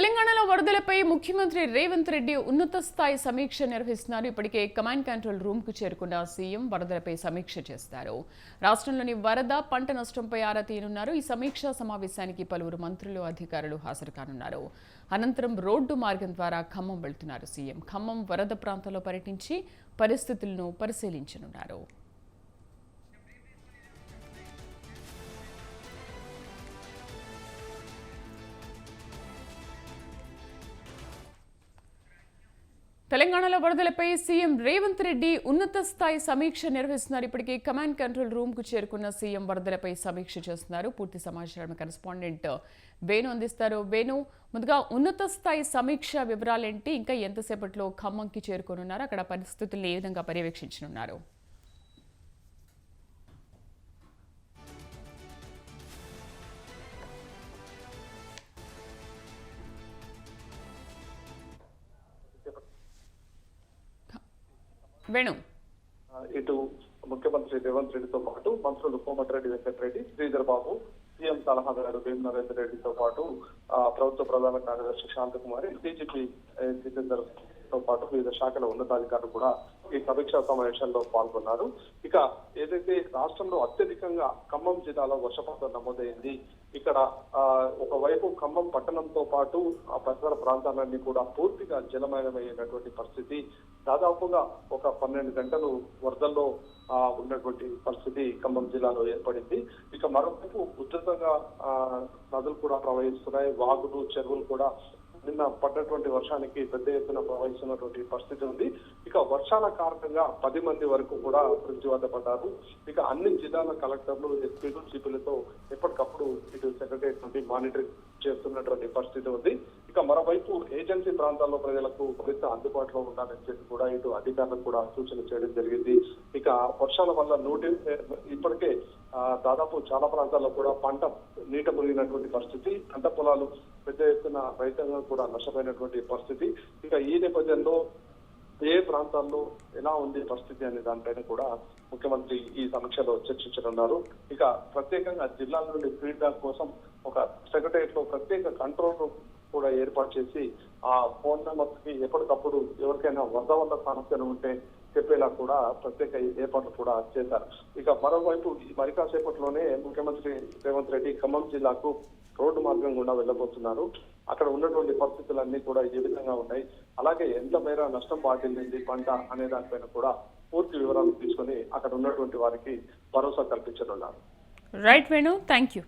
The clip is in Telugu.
తెలంగాణలో వరదలపై ముఖ్యమంత్రి రేవంత్ రెడ్డి ఉన్నత స్థాయి సమీక్ష నిర్వహిస్తున్నారు. ఇప్పటికే కమాండ్ కంట్రోల్ రూమ్కు చేరుకున్న సీఎం వరదలపై సమీక్ష చేస్తారు. రాష్ట్రంలోని వరద పంట నష్టంపై ఆరా తీయనున్నారు. ఈ సమీక్షా సమావేశానికి పలువురు మంత్రులు అధికారులు హాజరు కానున్నారు. అనంతరం రోడ్డు మార్గం ద్వారా ఖమ్మం వెళ్తున్నారు సీఎం. ఖమ్మం వరద ప్రాంతంలో పర్యటించి పరిస్థితులను పరిశీలించనున్నారు. తెలంగాణలో వరదలపై సీఎం రేవంత్ రెడ్డి ఉన్నత స్థాయి సమీక్ష నిర్వహిస్తున్నారు. ఇప్పటికే కమాండ్ కంట్రోల్ రూమ్కు చేరుకున్న సీఎం వరదలపై సమీక్ష చేస్తున్నారు. పూర్తి సమాచారం కరెస్పాండెంట్ వేణు అందిస్తారు. వేణు ముందుగా ఉన్నత స్థాయి సమీక్ష వివరాలేంటి? ఇంకా ఎంతసేపట్లో ఖమ్మంకి చేరుకోనున్నారు? అక్కడ పరిస్థితుల్ని ఏ విధంగా పర్యవేక్షించనున్నారు? వేణు. ఇటు ముఖ్యమంత్రి రేవంత్ రెడ్డితో పాటు మంత్రులు కోమటిరెడ్డి వెంకటరెడ్డి శ్రీధర్ బాబు సీఎం సలహాదారు భీమ్ నరేందర్ రెడ్డితో పాటు ఆ, ప్రభుత్వ ప్రధాన కార్యదర్శి శాంతకుమారి డీజీపీ జితేందర్ తో పాటు వివిధ శాఖల ఉన్నతాధికారులు కూడా ఈ సమీక్షా సమావేశంలో పాల్గొన్నారు. ఇక ఏదైతే రాష్ట్రంలో అత్యధికంగా ఖమ్మం జిల్లాలో వర్షపాతం నమోదైంది ఇక్కడ ఒకవైపు ఖమ్మం పట్టణంతో పాటు ఆ పరిసర ప్రాంతాలన్నీ కూడా పూర్తిగా జలమయమయ్యేటటువంటి పరిస్థితి దాదాపుగా ఒక పన్నెండు గంటలు వరదల్లో ఉన్నటువంటి పరిస్థితి ఖమ్మం జిల్లాలో ఏర్పడింది. ఇక మరోవైపు ఉధృతంగా నదులు కూడా ప్రవహిస్తున్నాయి. వాగులు చెరువులు కూడా నిన్న పడ్డటువంటి వర్షానికి పెద్ద ఎత్తున ప్రవహిస్తున్నటువంటి పరిస్థితి ఉంది. ఇక వర్షాల కారణంగా పది మంది వరకు కూడా మృత్యు వద్ద పడ్డారు. ఇక అన్ని జిల్లాల కలెక్టర్లు ఎస్పీలు సిపిలతో ఎప్పటికప్పుడు ఇటు సెక్రటరియట్ నుండి మానిటరింగ్ చేస్తున్నటువంటి పరిస్థితి ఉంది. ఇక మరోవైపు ఏజెన్సీ ప్రాంతాల్లో ప్రజలకు మరింత అందుబాటులో ఉండాలని చెప్పి కూడా ఇటు అధికారులకు కూడా సూచన చేయడం జరిగింది. ఇక వర్షాల వల్ల నూటి ఇప్పటికే దాదాపు చాలా ప్రాంతాల్లో కూడా పంట నీట మునిగినటువంటి పరిస్థితి. పంట పొలాలు పెద్ద ఎత్తున రైతాంగం కూడా నష్టపోయినటువంటి పరిస్థితి. ఇక ఈ నేపథ్యంలో ఏ ప్రాంతాల్లో ఎలా ఉంది పరిస్థితి అనే దానిపైన కూడా ముఖ్యమంత్రి ఈ సమీక్షలో చర్చించనున్నారు. ఇక ప్రత్యేకంగా జిల్లాల నుండి ఫీడ్బ్యాక్ కోసం ఒక సెక్రటరియట్లో ప్రత్యేక కంట్రోల్ రూమ్ కూడా ఏర్పాటు చేసి ఆ ఫోన్ నెంబర్స్కి ఎప్పటికప్పుడు ఎవరికైనా వరద వల్ల సమస్యలు ఉంటే చెప్పేలా కూడా ప్రత్యేక ఏర్పాట్లు కూడా చేశారు. ఇక మరోవైపు ఈ మరి కాసేపట్లోనే ముఖ్యమంత్రి రేవంత్ రెడ్డి ఖమ్మం జిల్లాకు రోడ్డు మార్గం గుండా వెళ్ళబోతున్నారు. అక్కడ ఉన్నటువంటి పరిస్థితులన్నీ కూడా ఏ విధంగా ఉన్నాయి? అలాగే ఎంత మేర నష్టం పాటిల్లింది పంట అనే దానిపైన కూడా పూర్తి అక్కడ ఉన్నటువంటి వారికి భరోసా కల్పించనున్నారు రైట్ వేణు థ్యాంక్ యూ